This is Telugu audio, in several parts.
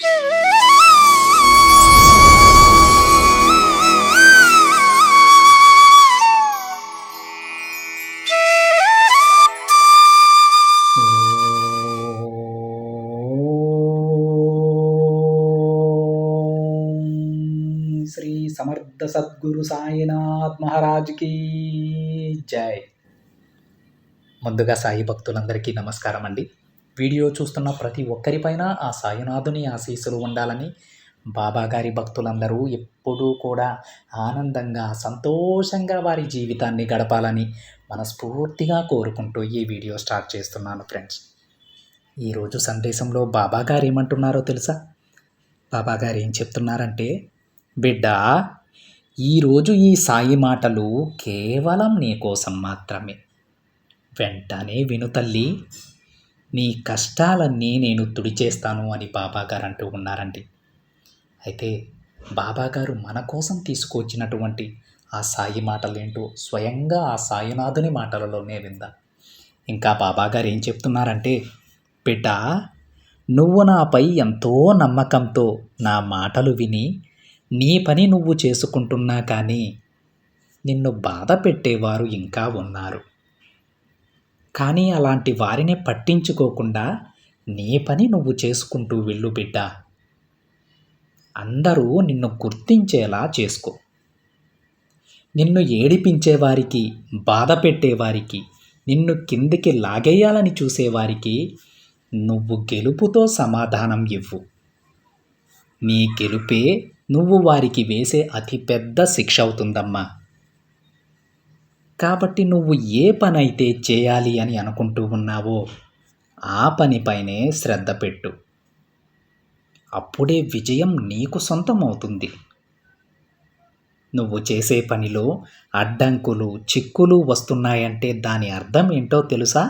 శ్రీ సమర్థ సద్గురు సాయినాథ్ మహారాజ్కి జై ముందుగా సాయి భక్తులందరికీ నమస్కారం అండి వీడియో చూస్తున్న ప్రతి ఒక్కరిపైన ఆ సాయినాథుని ఆశీస్సులు ఉండాలని బాబాగారి భక్తులందరూ ఎప్పుడూ కూడా ఆనందంగా సంతోషంగా వారి జీవితాన్ని గడపాలని మనస్ఫూర్తిగా కోరుకుంటూ ఈ వీడియో స్టార్ట్ చేస్తున్నాను ఫ్రెండ్స్. ఈరోజు సందేశంలో బాబా గారు ఏమంటున్నారో తెలుసా? బాబా గారు ఏం చెప్తున్నారంటే బిడ్డ ఈరోజు ఈ సాయి మాటలు కేవలం నీ కోసం మాత్రమే. వెంటనే విను తల్లి. నీ కష్టాలన్నీ నేను తుడిచేస్తాను అని బాబాగారు అంటూ ఉన్నారండి. అయితే బాబాగారు మన కోసం తీసుకొచ్చినటువంటి ఆ సాయి మాటలేంటో స్వయంగా ఆ సాయినాథుని మాటలలోనే విందా. ఇంకా బాబాగారు ఏం చెప్తున్నారంటే బిడ్డ నువ్వు నాపై ఎంతో నమ్మకంతో నా మాటలు విని నీ పని నువ్వు చేసుకుంటున్నా కానీ నిన్ను బాధ పెట్టేవారు ఇంకా ఉన్నారు. కానీ అలాంటి వారిని పట్టించుకోకుండా నీ పని నువ్వు చేసుకుంటూ వెళ్ళు బిడ్డ. అందరూ నిన్ను గుర్తించేలా చేసుకో. నిన్ను ఏడిపించేవారికి బాధ పెట్టేవారికి నిన్ను కిందికి లాగేయాలని చూసేవారికి నువ్వు గెలుపుతో సమాధానం ఇవ్వు. నీ గెలుపే నువ్వు వారికి వేసే అతిపెద్ద శిక్ష అవుతుందమ్మా. కాబట్టి నువ్వు ఏ పని అయితే చేయాలి అని అనుకుంటూ ఉన్నావో ఆ పనిపైనే శ్రద్ధ పెట్టు. అప్పుడే విజయం నీకు సొంతం అవుతుంది నువ్వు చేసే పనిలో అడ్డంకులు చిక్కులు వస్తున్నాయంటే దాని అర్థం ఏంటో తెలుసా?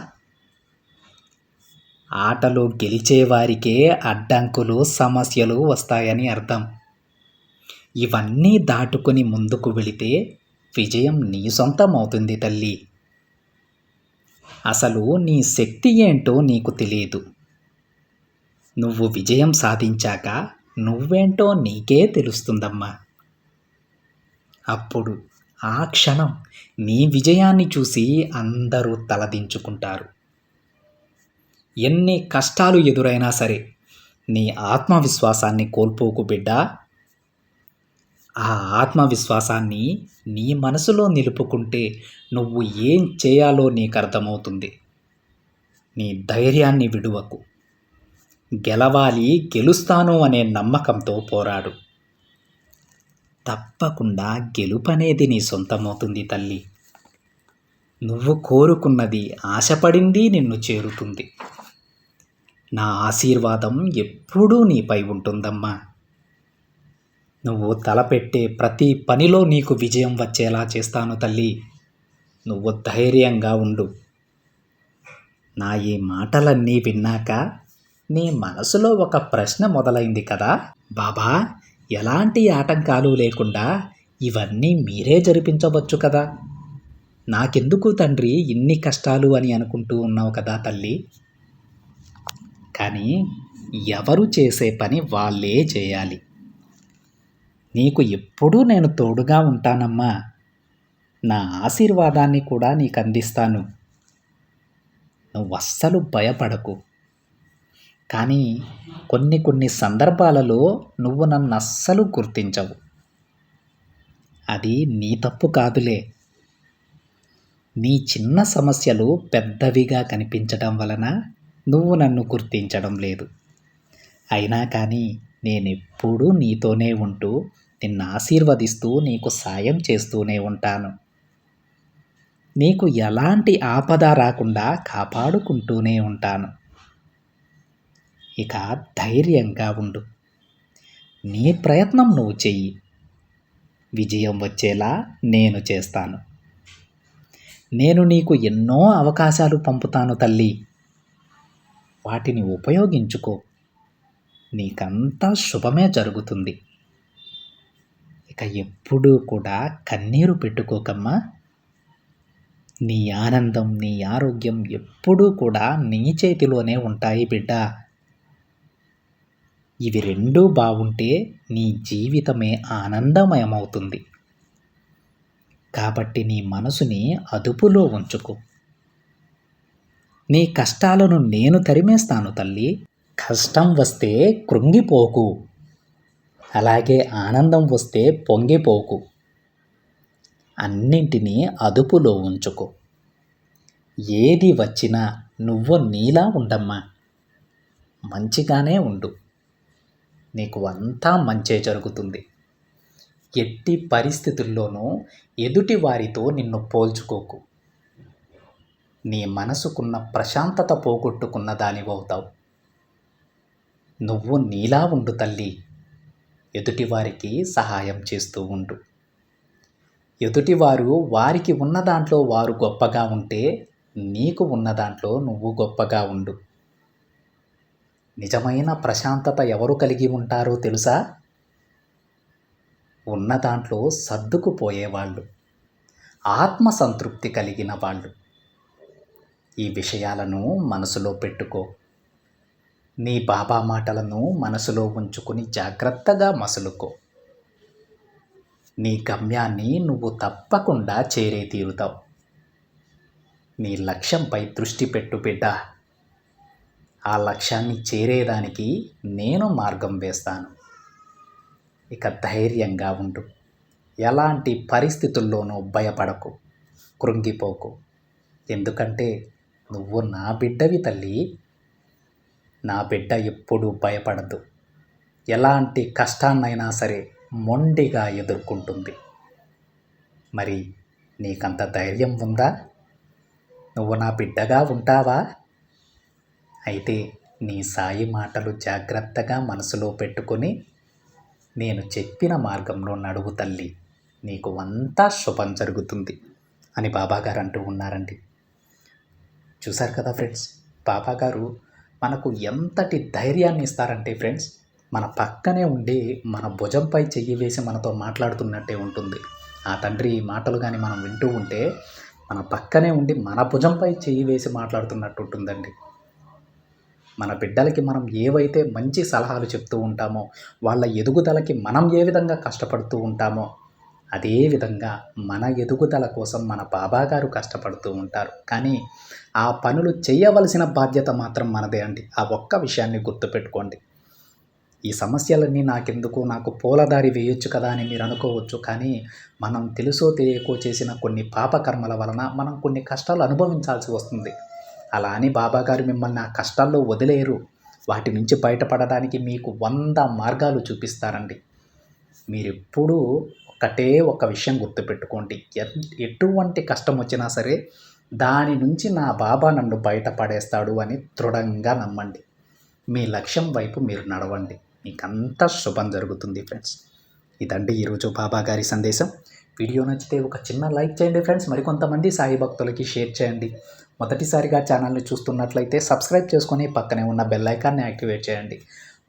ఆటలో గెలిచేవారికే అడ్డంకులు సమస్యలు వస్తాయని అర్థం. ఇవన్నీ దాటుకొని ముందుకు వెళితే విజయం నీ సొంతం అవుతుంది తల్లి. అసలు నీ శక్తి ఏంటో నీకు తెలియదు. నువ్వు విజయం సాధించాక నువ్వేంటో నీకే తెలుస్తుందమ్మా. అప్పుడు ఆ క్షణం నీ విజయాన్ని చూసి అందరూ తలదించుకుంటారు. ఎన్ని కష్టాలు ఎదురైనా సరే నీ ఆత్మవిశ్వాసాన్ని కోల్పోకు బిడ్డా. ఆ ఆత్మవిశ్వాసాన్ని నీ మనసులో నిలుపుకుంటే నువ్వు ఏం చేయాలో నీకు అర్థమవుతుంది. నీ ధైర్యాన్ని విడువకు. గెలవాలి గెలుస్తాను అనే నమ్మకంతో పోరాడు. తప్పకుండా గెలుపనేది నీ సొంతమవుతుంది తల్లి. నువ్వు కోరుకున్నది ఆశపడింది నిన్ను చేరుతుంది. నా ఆశీర్వాదం ఎప్పుడూ నీపై ఉంటుందమ్మా. నువ్వు తలపెట్టే ప్రతి పనిలో నీకు విజయం వచ్చేలా చేస్తాను తల్లి. నువ్వు ధైర్యంగా ఉండు. నా ఈ మాటలన్నీ విన్నాక నీ మనసులో ఒక ప్రశ్న మొదలైంది కదా. బాబా ఎలాంటి ఆటంకాలు లేకుండా ఇవన్నీ మీరే జరిపించవచ్చు కదా. నాకెందుకు తండ్రి ఇన్ని కష్టాలు అని అనుకుంటూ ఉన్నావు కదా తల్లి? కానీ ఎవరు చేసే పని వాళ్ళే చేయాలి. నీకు ఎప్పుడూ నేను తోడుగా ఉంటానమ్మా. నా ఆశీర్వాదాన్ని కూడా నీకు అందిస్తాను నువ్వు అస్సలు భయపడకు. కానీ కొన్ని కొన్ని సందర్భాలలో నువ్వు నన్ను అస్సలు గుర్తించవు. అది నీ తప్పు కాదులే. నీ చిన్న సమస్యలు పెద్దవిగా కనిపించడం వలన నువ్వు నన్ను గుర్తించడం లేదు. అయినా కానీ నేనెప్పుడూ నీతోనే ఉంటూ నిన్ను ఆశీర్వదిస్తూ నీకు సాయం చేస్తూనే ఉంటాను. నీకు ఎలాంటి ఆపద రాకుండా కాపాడుకుంటూనే ఉంటాను. ఇక ధైర్యంగా ఉండు. నీ ప్రయత్నం నువ్వు చెయ్యి. విజయం వచ్చేలా నేను చేస్తాను. నేను నీకు ఎన్నో అవకాశాలు పంపుతాను తల్లి. వాటిని ఉపయోగించుకో. నీకంతా శుభమే జరుగుతుంది. ఇక ఎప్పుడూ కూడా కన్నీరు పెట్టుకోకమ్మా. నీ ఆనందం నీ ఆరోగ్యం ఎప్పుడూ కూడా నీ చేతిలోనే ఉంటాయి బిడ్డ. ఇవి రెండూ బాగుంటే నీ జీవితమే ఆనందమయమవుతుంది. కాబట్టి నీ మనసుని అదుపులో ఉంచుకో. నీ కష్టాలను నేను తరిమేస్తాను తల్లి. కష్టం వస్తే కృంగిపోకు. అలాగే ఆనందం వస్తే పొంగిపోకు. అన్నింటినీ అదుపులో ఉంచుకో. ఏది వచ్చినా నువ్వు నీలా ఉండమ్మా. మంచిగానే ఉండు. నీకు అంతా మంచే జరుగుతుంది. ఎట్టి పరిస్థితుల్లోనూ ఎదుటి వారితో నిన్ను పోల్చుకోకు. నీ మనసుకున్న ప్రశాంతత పోగొట్టుకున్న దానివవుతావు. నువ్వు నీలా ఉండు తల్లి. ఎదుటివారికి సహాయం చేస్తూ ఉండు. ఎదుటివారు వారికి ఉన్న దాంట్లో వారు గొప్పగా ఉంటే నీకు ఉన్న దాంట్లో నువ్వు గొప్పగా ఉండు. నిజమైన ప్రశాంతత ఎవరు కలిగి ఉంటారో తెలుసా? ఉన్న దాంట్లో సర్దుకుపోయేవాళ్ళు. ఆత్మసంతృప్తి కలిగిన వాళ్ళు. ఈ విషయాలను మనసులో పెట్టుకో. నీ బాబా మాటలను మనసులో ఉంచుకుని జాగ్రత్తగా మసులుకో. నీ గమ్యాన్ని నువ్వు తప్పకుండా చేరే తీరుతావు. నీ లక్ష్యంపై దృష్టి పెట్టు బిడ్డ. ఆ లక్ష్యాన్ని చేరేదానికి నేను మార్గం వేస్తాను. ఇక ధైర్యంగా ఉండు. ఎలాంటి పరిస్థితుల్లోనూ భయపడకు. కృంగిపోకు. ఎందుకంటే నువ్వు నా బిడ్డవి తల్లి. నా బిడ్డ ఎప్పుడూ భయపడదు. ఎలాంటి కష్టాన్నైనా సరే మొండిగా ఎదుర్కొంటుంది. మరి నీకంత ధైర్యం ఉందా? నువ్వు నా బిడ్డగా ఉంటావా? అయితే నీ సాయి మాటలు జాగ్రత్తగా మనసులో పెట్టుకొని నేను చెప్పిన మార్గంలో నడువు తల్లి. నీకు అంతా శుభం జరుగుతుంది అని బాబాగారు అంటూ ఉన్నారండి. చూశారు కదా ఫ్రెండ్స్ బాబాగారు మనకు ఎంతటి ధైర్యాన్ని ఇస్తారంటే ఫ్రెండ్స్ మన పక్కనే ఉండి మన భుజంపై చెయ్యి వేసి మనతో మాట్లాడుతున్నట్టే ఉంటుంది. ఆ తండ్రి మాటలు కానీ మనం వింటూ ఉంటే మన పక్కనే ఉండి మన భుజంపై చెయ్యి వేసి మాట్లాడుతున్నట్టు ఉంటుందండి. మన బిడ్డలకి మనం ఏవైతే మంచి సలహాలు చెప్తూ ఉంటామో వాళ్ళ ఎదుగుదలకి మనం ఏ విధంగా కష్టపడుతూ ఉంటామో అదేవిధంగా మన ఎదుగుదల కోసం మన బాబాగారు కష్టపడుతూ ఉంటారు. కానీ ఆ పనులు చేయవలసిన బాధ్యత మాత్రం మనదే అండి. ఆ ఒక్క విషయాన్ని గుర్తుపెట్టుకోండి. ఈ సమస్యలన్నీ నాకెందుకు? నాకు పూలదారి వేయొచ్చు కదా అని మీరు అనుకోవచ్చు. కానీ మనం తెలుసో తెలియకో చేసిన కొన్ని పాపకర్మల వలన మనం కొన్ని కష్టాలు అనుభవించాల్సి వస్తుంది. అలా అని బాబాగారు మిమ్మల్ని ఆ కష్టాల్లో వదిలేరు వాటి నుంచి బయటపడడానికి మీకు వంద మార్గాలు చూపిస్తారండి. మీరెప్పుడూ ఒక్కటే ఒక విషయం గుర్తుపెట్టుకోండి. ఎటువంటి కష్టం వచ్చినా సరే దాని నుంచి నా బాబా నన్ను బయటపడేస్తాడు అని దృఢంగా నమ్మండి. మీ లక్ష్యం వైపు మీరు నడవండి. మీకంతా శుభం జరుగుతుంది ఫ్రెండ్స్. ఇదండి ఈరోజు బాబా గారి సందేశం. వీడియో నచ్చితే ఒక చిన్న లైక్ చేయండి ఫ్రెండ్స్. మరికొంతమంది సాయి భక్తులకి షేర్ చేయండి. మొదటిసారిగా ఛానల్ని చూస్తున్నట్లయితే సబ్స్క్రైబ్ చేసుకొని పక్కనే ఉన్న బెల్ ఐకాన్ని యాక్టివేట్ చేయండి.